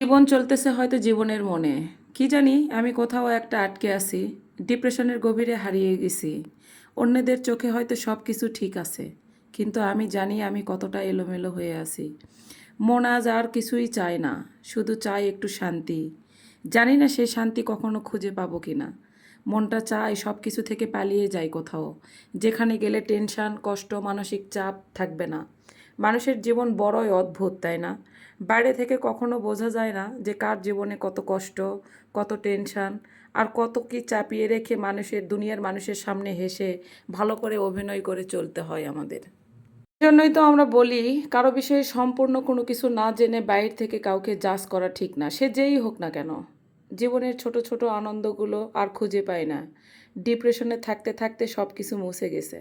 জীবন চলতেছে হয়তো জীবনের মনে। কি জানি, আমি কোথাও একটা আটকে আছি, ডিপ্রেশনের গভীরে হারিয়ে গেছি। অন্যদের চোখে হয়তো সব কিছু ঠিক আছে, কিন্তু আমি জানি আমি কতটা এলোমেলো হয়ে আছি। মন আজ আর কিছুই চায় না, শুধু চাই একটু শান্তি। জানি না সেই শান্তি কখনো খুঁজে পাবো কি না। মনটা চায় সব কিছু থেকে পালিয়ে যায় কোথাও, যেখানে গেলে টেনশন, কষ্ট, মানসিক চাপ থাকবে না। মানুষের জীবন বড়ই অদ্ভুত, তাই না? বাইরে থেকে কখনো বোঝা যায় না যে কার জীবনে কত কষ্ট, কত টেনশন আর কত কি চাপিয়ে রেখে মানুষের, দুনিয়ার মানুষের সামনে হেসে ভালো করে অভিনয় করে চলতে হয় আমাদের। জন্যই তো আমরা বলি, কারও বিষয়ে সম্পূর্ণ কোনো কিছু না জেনে বাইরে থেকে কাউকে জাজ করা ঠিক না। সে যেই হোক না কেন, জীবনের ছোট ছোট আনন্দগুলো আর খুঁজে পায় না। ডিপ্রেশনে থাকতে থাকতে সব কিছু মুছে গেছে।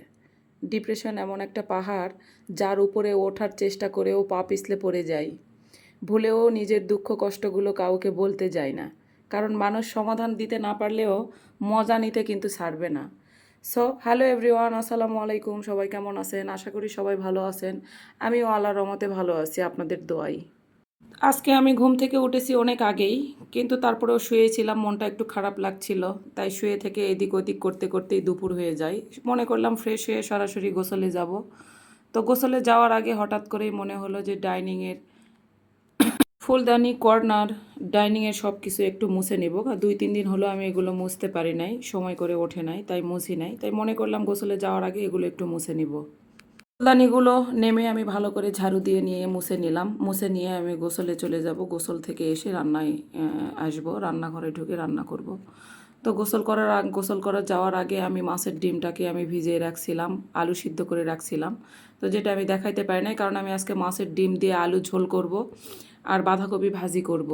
ডিপ্রেশন এমন একটা পাহাড় যার উপরে ওঠার চেষ্টা করেও পা পিছলে পড়ে যাই ভুলেও নিজের দুঃখ কষ্টগুলো কাউকে বলতে যায় না। কারণ মানুষ সমাধান দিতে না পারলেও মজা নিতে কিন্তু ছাড়বে না। সো, হ্যালো এভরিওয়ান, আসসালামু আলাইকুম। সবাই কেমন আছেন? আশা করি সবাই ভালো আছেন। আমিও আল্লাহর রহমতে ভালো আছি, আপনাদের দোয়াই। আজকে আমি ঘুম থেকে উঠেছি অনেক আগেই কিন্তু তারপরেও শুয়েছিলাম, মনটা একটু খারাপ লাগছিল। তাই শুয়ে থেকে এদিক ওদিক করতে করতেই দুপুর হয়ে যায়। মনে করলাম ফ্রেশ হয়ে সরাসরি গোসলে যাব। তো গোসলে যাওয়ার আগে হঠাৎ করেই মনে হলো যে ডাইনিংয়ের ফুলদানি, কর্নার, ডাইনিংয়ের সব কিছু একটু মুছে নেব। দুই, তিন দিন হলো আমি এগুলো মুছতে পারি নাই, সময় করে ওঠে নাই, তাই মুছি নাই। তাই মনে করলাম গোসলে যাওয়ার আগে এগুলো একটু মুছে নিব। ফুলদানিগুলো নেমে আমি ভালো করে ঝাড়ু দিয়ে নিয়ে মুছে নিলাম মুছে নিয়ে আমি গোসলে চলে যাব গোসল থেকে এসে রান্নায় আসব রান্নাঘরে ঢুকে রান্না করব। তো গোসল করার আগ, গোসল করার যাওয়ার আগে আমি মাছের ডিমটাকে আমি ভিজিয়ে রাখছিলাম, আলু সিদ্ধ করে রাখছিলাম তো যেটা আমি দেখাইতে পারি নাই, কারণ আমি আজকে মাছের ডিম দিয়ে আলু ঝোল করব আর বাঁধাকপি ভাজি করব।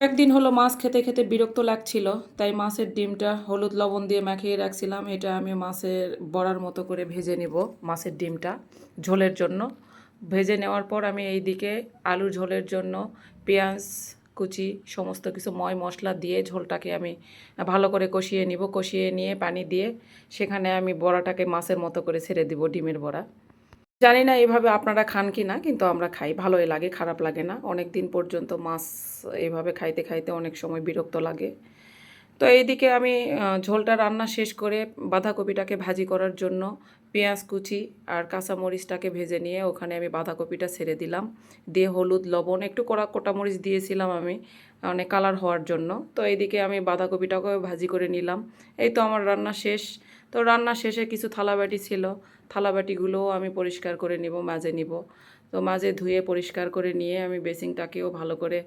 একদিন হলো মাছ খেতে খেতে বিরক্ত লাগছিল, তাই মাছের ডিমটা হলুদ লবণ দিয়ে মাখিয়ে রাখছিলাম। এটা আমি মাছের বড়ার মতো করে ভেজে নেব, মাছের ডিমটা ঝোলের জন্য। ভেজে নেওয়ার পর আমি এই দিকে আলু ঝোলের জন্য পেঁয়াজ, কুচি, সমস্ত কিছু ময় মশলা দিয়ে ঝোলটাকে আমি ভালো করে কষিয়ে নিব। কষিয়ে নিয়ে পানি দিয়ে সেখানে আমি বড়াটাকে মাছের মতো করে ছেড়ে দিব, ডিমের বড়া। জানি না এভাবে আপনারা খান কি না কিন্তু আমরা খাই। ভালোই লাগে, খারাপ লাগে না। অনেক দিন পর্যন্ত মাছ এভাবে খাইতে খাইতে অনেক সময় বিরক্ত লাগে। তো এইদিকে আমি ঝোলটা রান্না শেষ করে বাঁধাকপিটাকে ভাজি করার জন্য পেঁয়াজ কুচি আর কাঁচামরিচটাকে ভেজে নিয়ে ওখানে আমি বাঁধাকপিটা ছেড়ে দিলাম। দিয়ে হলুদ, লবণ, একটু কড়া কোটা মরিচ দিয়েছিলাম আমি মানে কালার হওয়ার জন্য। তো এইদিকে আমি বাঁধাকপিটাকেও ভাজি করে নিলাম। এই তো আমার রান্না শেষ। তো রান্না শেষে কিছু থালাবাটি ছিল। থালাবাটিগুলোও আমি পরিষ্কার করে নিব মাঝে নিব। তো মাঝে ধুয়ে পরিষ্কার করে নিয়ে আমি বেসিংটাকেও ভালো করে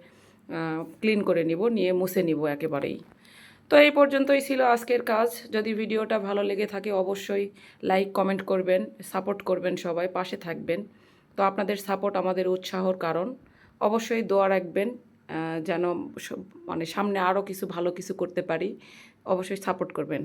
ক্লিন করে নিব, নিয়ে মুছে নিব একেবারেই। তো এই পর্যন্তই ছিল আজকের কাজ। যদি ভিডিওটা ভালো লেগে থাকে, অবশ্যই লাইক কমেন্ট করবেন সাপোর্ট করবেন সবাই, পাশে থাকবেন। তো আপনাদের সাপোর্ট আমাদের উৎসাহর কারণ। অবশ্যই দোয়া রাখবেন যেন মানে সামনে আরও কিছু ভালো কিছু করতে পারি। অবশ্যই সাপোর্ট করবেন।